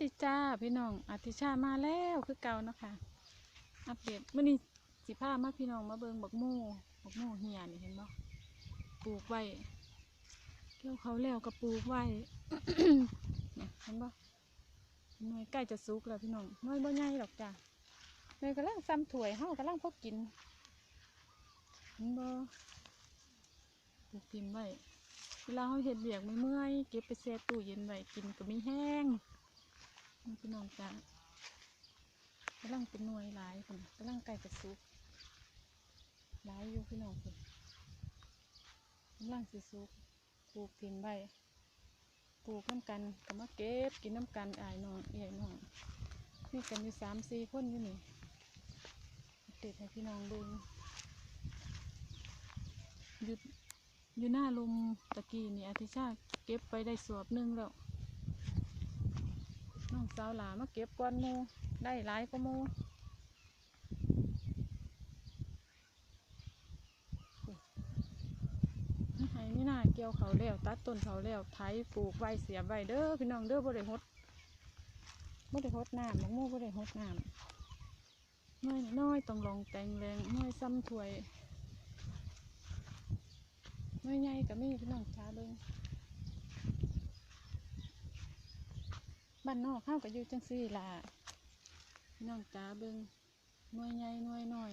ดีจ้าพี่น้องอาทิชามาแล้วคือเก่าเนาะคะอัปเดตมื่อนี้สิพามาพี่น้องมาเบิงบักโม่บักโม่เหียนี่เห็นบ่ปลูกไว้เกี่ยวเขาแล้วก็ปลูกไว้เนี่ยเห็นบ่หน่วยใกล้จะสุกแล้วพี่น้องหน่วยบ่ใหญ่หรอกจ้ะหน่วยกำลังซ้ำถ้วยเฮากำลังพอกินเห็นบ่ปลูกทิมไว้เวลาเขาเห็ดเบียกไม่เมื่อยเก็บไปแช่ตู้เย็นไว้กินก็ไม่แห้ง พี่น้องจ้ากำลังเป็นหน่วยหลายคนกำลังไก่กระซุกหลายอยู่พี่น้องคนกำลังสิซุกปลูกถิ่นไว้ปลูกน้ำกันก็มาเก็บกินน้ำกันอายน้องใหญ่น้องนี่กันอยู่สามสี่คนอยู่นี่เด็ดให้พี่น้องเบิ่งหยุดอยู่หน้าลมตะกี้นี่อาทิชาเก็บไปได้สวบหนึงแล้ว น้องสาวหลามาเก็บก้อนมูได้หลายก็มูไห้นี่น่าเกี่ยวเขาแล้วตัดต้นเขาแล้วไถปลูกไว้เสียใบเด้อพี่น้องเด้อบ่ได้หดบ่ได้หดน้ำบักโม่บ่ได้หดน้ำน้อยน้อยต้องลองแต่งแรงน้อยซ้ำถวยน้อยใหญ่ก็มีพี่น้องจ้าเบิ่ง บ้านนอกเข้าก็อยู่จังซี่ล่ะพี่น้องจ้าเบิ่งหน่วยใหญ่หน่วยน้อย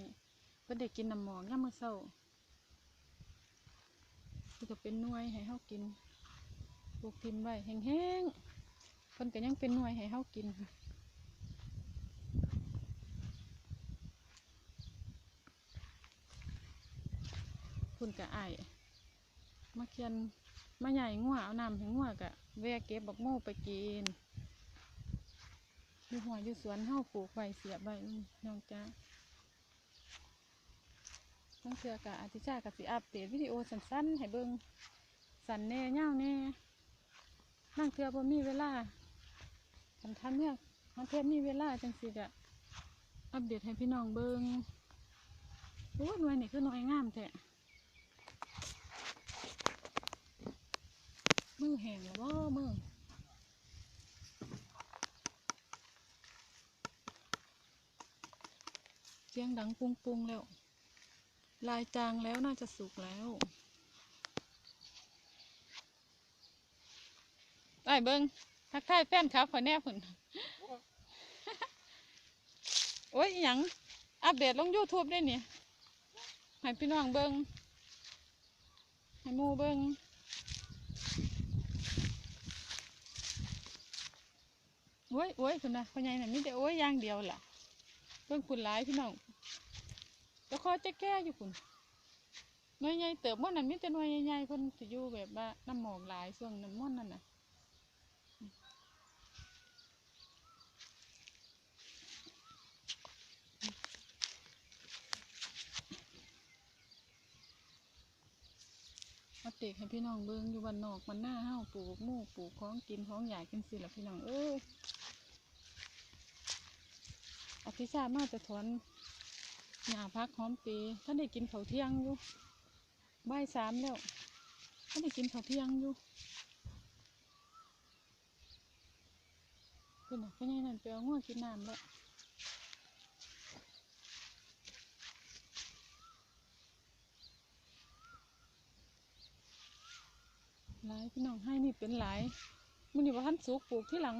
เพิ่นได้กินน้ำหมอกยามมื้อเช้าคือก็เป็นหน่วยให้เฮากินปลูกทิมไว้แห้งๆเพิ่นก็ยังเป็นหน่วยให้เฮากินคุณกะอ้มาเคียนมาใหญ่งัวเอาน้ำให้งัวกะแวะเก็บบักโม่ไปกิน อยู่หัวอยู่สวนเฮาปลูกไว้เสียบไว้อื้อน้องจ้าตั้งเทือกะอาทิชากะสิอัปเดตวิดีโอสั้นๆให้เบิ่งสั้นแน่ยาแน่นั่งเทือบ่มีเวลาคันทันเนี่ยมันเทศมีเวลาจังสิกะอัปเดตให้พี่น้องเบิ่งโอ้ยหน่วยนี่คือหน่วยงามแท้มือแห้งแล้วว่ามือ สียงดังปุงปุงๆแล้ว ลายจางแล้วน่าจะสุกแล้วไอ้เบิงทักทายแฟนครับขอแน่ผุนโอ้ยหยังอัปเดตลง YouTube ได้เนี่ยให้พี่น้องเบิงให้มูเบิงโอ้ยโอ้ยคุณนะพ่อใหญ่น่ะมีแต่โอ้ยอย่างเดียวล่ะ เพิ่งคุณหลายพี่น้องแต่คอจะแก้อยู่คุณหน่วยใหญ่เติบม่อนนั้นมีแต่หน่วยใหญ่ๆเพิ่นสิอยู่แบบว่าน้ำหมอกหลายช่วงน้ำม่อนนั่นน่ะอัปเดตให้พี่น้องเบิ่งอยู่บ้านนอกบ้านหน้าเฮาปลูกหมู่ปลูกของกินของอยากกินสิล่ะพี่น้องเอ้ย อภิชาติมาจะถอนหญ้าพักหอมปีท่านได้กินข้าเที่ยงอยู่บ่ายสามแล้วท่านได้กินข้าเที่ยงอยู่คือน่ะเป็นยังนั่นไปเอาง่วงกินน้ำแล้วหลายพี่น้องให้นี่เป็นหลายมันอยู่ว่าท่านสุกปลูกที่หลัง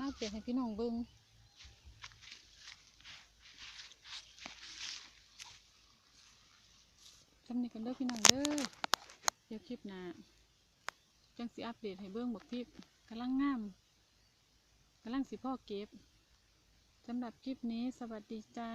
มาเปลี่ยนให้พี่น้องเบิ้งจำนี้กันเด้อพี่น้องเด้อเดี๋ยวคลิปหน้าจังสิอัปเดตให้เบิ้งบอกพี่กำลังงามกำลังสิพ่อเก็บสำหรับคลิปนี้สวัสดีจ้า